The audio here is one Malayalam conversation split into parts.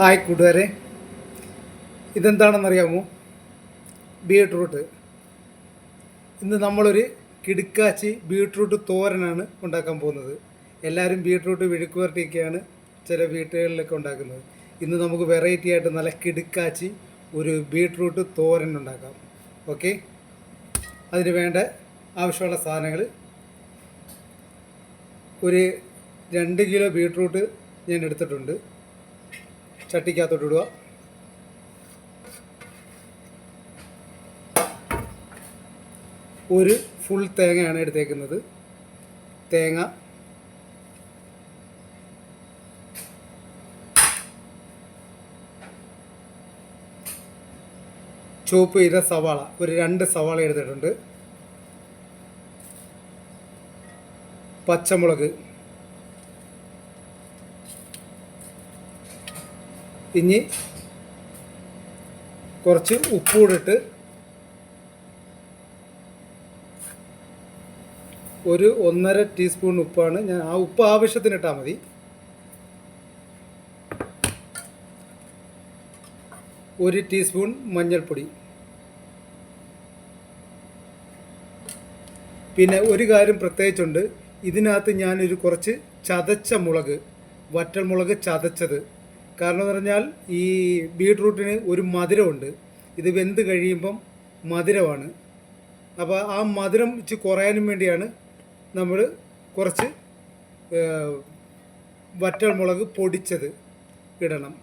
ഹായ് കൂട്ടുകാരെ. ഇതെന്താണെന്നറിയാമോ? ബീട്രൂട്ട്. ഇന്ന് നമ്മളൊരു കിടുക്കാച്ചി ബീട്രൂട്ട് തോരനാണ് ഉണ്ടാക്കാൻ പോകുന്നത്. എല്ലാവരും ബീട്രൂട്ട് വിഴുക്കുവരട്ടിയൊക്കെയാണ് ചില വീട്ടുകളിലൊക്കെ ഉണ്ടാക്കുന്നത്. ഇന്ന് നമുക്ക് വെറൈറ്റി ആയിട്ട് നല്ല കിടുക്കാച്ചി ഒരു ബീട്രൂട്ട് തോരൻ ഉണ്ടാക്കാം. ഓക്കെ അതിന് വേണ്ട ആവശ്യമുള്ള സാധനങ്ങൾ ഒരു രണ്ട് കിലോ ബീട്രൂട്ട് ഞാൻ എടുത്തിട്ടുണ്ട്. ചട്ടിക്കകത്തോട്ട് ഇടുക. ഒരു ഫുൾ തേങ്ങയാണ് എടുത്തേക്കുന്നത്. തേങ്ങ. ചോപ്പ് ചെയ്ത സവാള. ഒരു രണ്ട് സവാള എടുത്തിട്ടുണ്ട്. പച്ചമുളക്. ഇനി കുറച്ച് ഉപ്പൂടിട്ട് ഒരു ഒന്നര ടീസ്പൂൺ ഉപ്പാണ്. ഞാൻ ആ ഉപ്പ് ആവശ്യത്തിന് ഇട്ടാൽ മതി. ഒരു ടീസ്പൂൺ മഞ്ഞൾപ്പൊടി. പിന്നെ ഒരു കാര്യം പ്രത്യേകിച്ചുണ്ട്. ഇതിനകത്ത് ഞാനൊരു കുറച്ച് ചതച്ച മുളക് വറ്റൽ മുളക് ചതച്ചത് കാരണം എന്ന് പറഞ്ഞാൽ ഈ ബീട്രൂട്ടിന് ഒരു മധുരമുണ്ട്. ഇത് വെന്ത് കഴിയുമ്പം മധുരമാണ്. അപ്പോൾ ആ മധുരം ഇച്ച് കുറയാനും വേണ്ടിയാണ് നമ്മൾ കുറച്ച് വറ്റൽ വറ്റൽമുളക് പൊടിച്ചത് ഇടണം.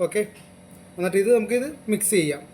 ഓക്കെ? എന്നിട്ട് ഇത് നമുക്കിത് മിക്സ് ചെയ്യാം.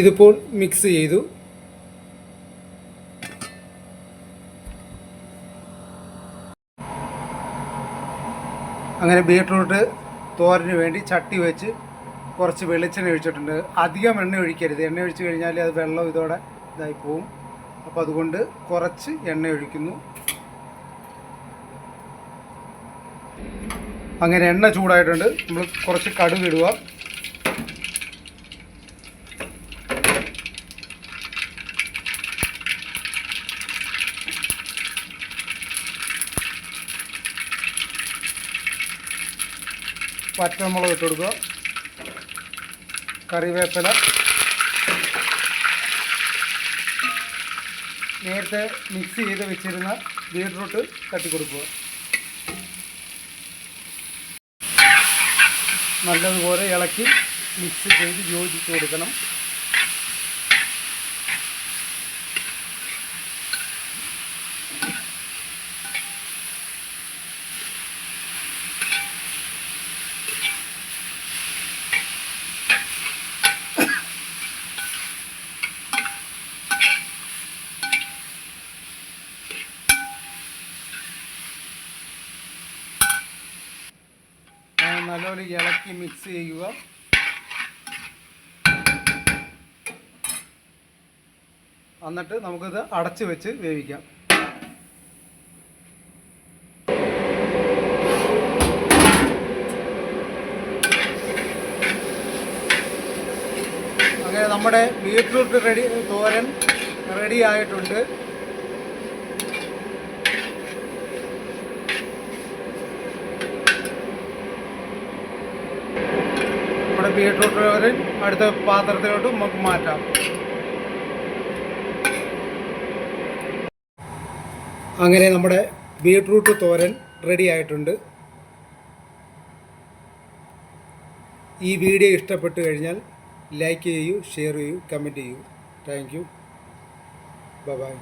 ഇതിപ്പോൾ മിക്സ് ചെയ്തു. അങ്ങനെ ബീട്രൂട്ട് തോരന് വേണ്ടി ചട്ടി വെച്ച് കുറച്ച് വെളിച്ചെണ്ണ ഒഴിച്ചിട്ടുണ്ട്. അധികം എണ്ണ ഒഴിക്കരുത്. എണ്ണ ഒഴിച്ചു കഴിഞ്ഞാൽ അത് വെള്ളം ഇതോടെ ഇതായി പോവും. അപ്പോൾ അതുകൊണ്ട് കുറച്ച് എണ്ണ ഒഴിക്കുന്നു. അങ്ങനെ എണ്ണ ചൂടായിട്ടുണ്ട്. നമ്മൾ കുറച്ച് കടുക് ഇടുക. പച്ചമുളക് ഇട്ട് കൊടുക്കുക. കറിവേപ്പില. നേരത്തെ മിക്സ് ചെയ്ത് വെച്ചിരുന്ന ബീട്രൂട്ട് തട്ടിക്കൊടുക്കുക നല്ലതുപോലെ ഇളക്കി മിക്സ് ചെയ്ത് യോജിച്ച് കൊടുക്കണം ആ, നല്ലപോലെ ഇളക്കി മിക്സ് ചെയ്യുക. എന്നിട്ട് നമുക്കിത് അടച്ച് വെച്ച് വേവിക്കാം. അങ്ങനെ നമ്മുടെ ബീട്രൂട്ട് റെഡി തോരൻ റെഡി ആയിട്ടുണ്ട്. നമ്മുടെ ബീട്രൂട്ട് തോരൻ അടുത്ത പാത്രത്തിലോട്ട് നമുക്ക് മാറ്റാം. അങ്ങനെ നമ്മുടെ ബീട്രൂട്ട് തോരൻ റെഡി ആയിട്ടുണ്ട്. ഈ വീഡിയോ ഇഷ്ടപ്പെട്ടു കഴിഞ്ഞാൽ ലൈക്ക് ചെയ്യൂ ഷെയർ ചെയ്യൂ കമന്റ് ചെയ്യൂ. Thank you by